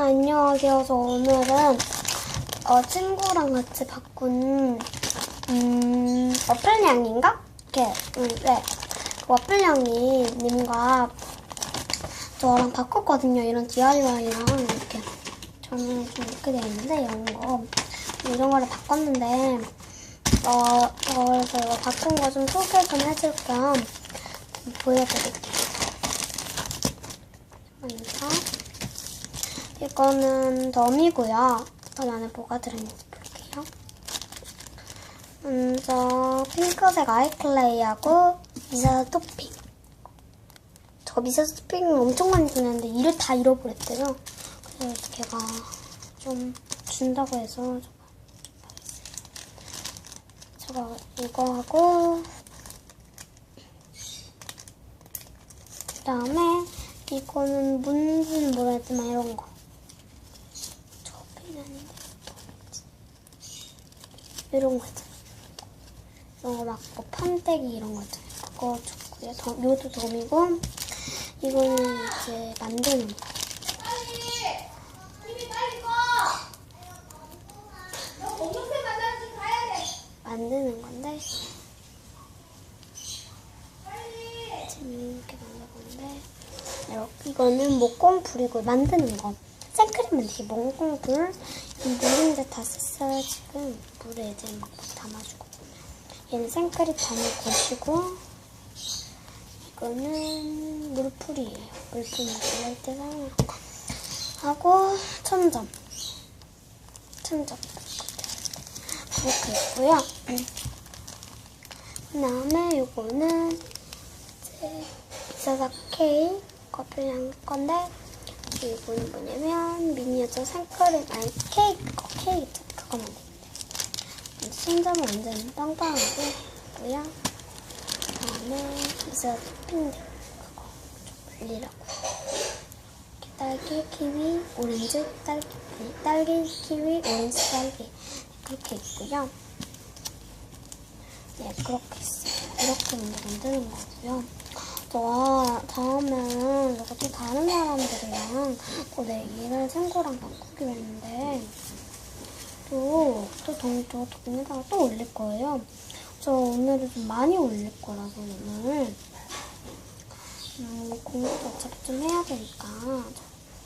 안녕하세요. 저 오늘은 어, 친구랑 같이 바꾼 음, 와플냥인가? 이렇게 음, 네. 그 와플냥이 님과 저랑 바꿨거든요. 이런 DIY랑 이렇게 저는 좀 이렇게 되어 있는데 이런 거 이런 거를 바꿨는데 어, 어 그래서 이거 바꾼 거 좀 소개 좀 해줄 겸 보여드릴게요. 먼저 이거는 덤이고요. 덤 안에 뭐가 들어있는지 볼게요. 먼저 핑크색 아이클레이하고 미사스 토핑. 저 미사스 토핑을 엄청 많이 주는데 이를 다 잃어버렸대요. 그래서 걔가 좀 준다고 해서 제가 이거 하고 그 다음에 이거는 뭔지는 모르겠지만 이런 거. 저 펜이 아닌데 뭐지? 이런 거 있잖아요. 이런 거막 뭐 판때기 이런 거 있잖아요. 그거 줬고요. 덤, 이것도 덤이고 이거는 이제 만드는 거. 만드는 건데 이렇게 만들었는데 이렇게 이거는 목공풀이고 만드는 거 생크림 만들기 목공풀 이 물은 이제 다 썼어요 지금 물에 이제 막 담아주고 얘는 생크림 담을 것이고 이거는 물풀이에요. 물풀 만들 때 사용하는 거 하고 천점. 천점. 이렇게 있고요. 그 다음에 이거는 이제 이사사 K 커플향 건데 이거는 뭐냐면 미니어처 생크림 아니 케이크 거 케이크. 그거 만드는데 손잡은 완전 빵빵하고 있고요. 그다음에 이사사 토핑들 그거 좀 올리라고. 이렇게 딸기 키위 오렌지 딸기 아니 딸기 키위 오렌지 딸기. 그렇게 있고요. 네, 그렇게 있어요. 이렇게 만드는 거고요. 저 다음엔 내가 또 다른 사람들이랑 또 내 일을 친구랑 바꾸기로 했는데 또, 또 동, 저 동네다가 또 올릴 거예요. 저 오늘은 좀 많이 올릴 거라서 오늘 음, 공부도 어차피 좀 해야 되니까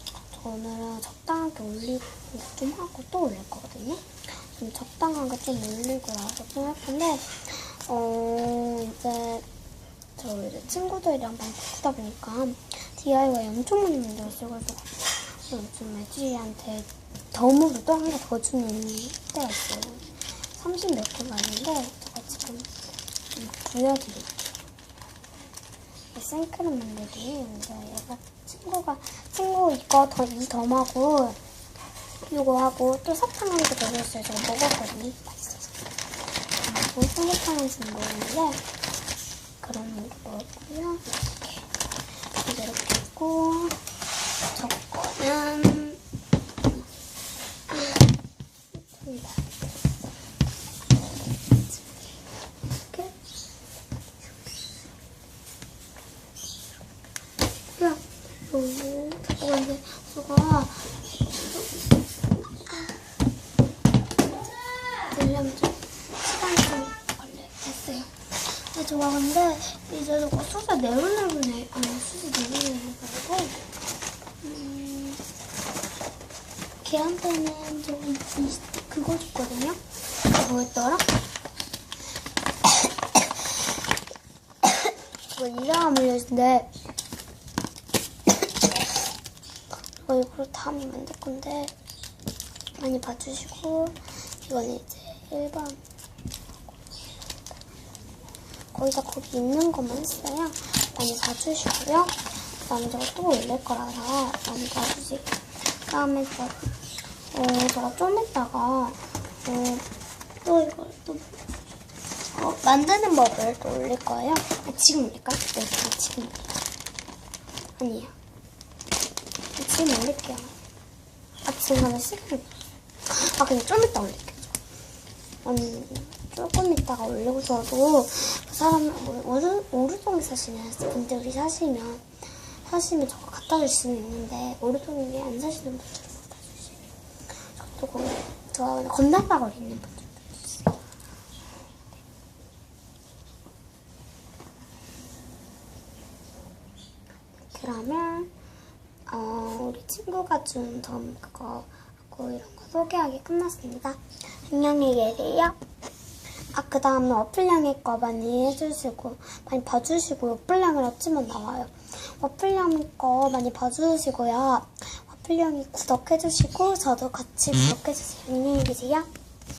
저, 저 오늘은 적당하게 올리고 좀 하고 또 올릴 거거든요. 좀 적당하게 좀 올리고 나서 좀 할 건데 어 이제 저 이제 친구들이랑 많이 바꾸다 보니까 DIY 엄청 많이 만들었어요. 그래서 요즘 애지한테 덤으로 또 하나 더 주는 때가 있어요. 30 몇 개가 있는데 제가 지금 좀 보여드릴게요. 이 생크림 만들기 근데 얘가 친구가 친구 이거 더 이 덤하고 이거 하고 또 사탕 한개더 줬어요. 제가 먹었거든요. 맛있어서. 그리고 소개팅한지는 모르는데 그런 거 먹었고요. 이렇게 이렇게 있고 저 거는 이렇게 야, 요거 저거 이제 저거 되려면 좀 시간이 좀 걸렸어요. 저거 근데 이제 저거 수세 네로네로네 아니 수세 네로네로가지고 음 걔한테는 이, 그거 줬거든요. 뭐였더라? 이거 이상한 물렸는데 저 이걸 다음에 만들 건데 많이 봐주시고 이거는 이제 1번 거기다 거기 있는 것만 했어요. 많이 봐주시고요. 그 다음에 저거 또 올릴 거라서 많이 봐주시고 그 다음에 저, 어, 저거 좀 이따가 어, 또 이걸 또 어, 만드는 법을 또 올릴 거예요. 아, 지금 올릴까? 네, 지금 올릴까요? 아니에요. 지금 올릴게요. 아, 지금 하면 시간이 아, 그냥 좀 이따 올릴게요. 아니, 조금 있다가 올리고 저도 그 사람, 뭐, 오르, 오르동에 사시는 분들이 사시면, 사시면 저거 갖다 줄 수는 있는데, 오르동에 안 사시는 분들은 못 조금 좋아하는 건달바 거리 있는 분들 주세요. 그러면 어, 우리 친구가 준 점 그거 하고 이런 거 소개하기 끝났습니다. 안녕히 계세요. 아, 그 다음에 어플량의 거 많이 해주시고, 많이 봐주시고요. 어플량을 어찌면 나와요. 어플량의 거 많이 봐주시고요. 어플량이 구독해주시고, 저도 같이 구독해주세요. 안녕히 계세요.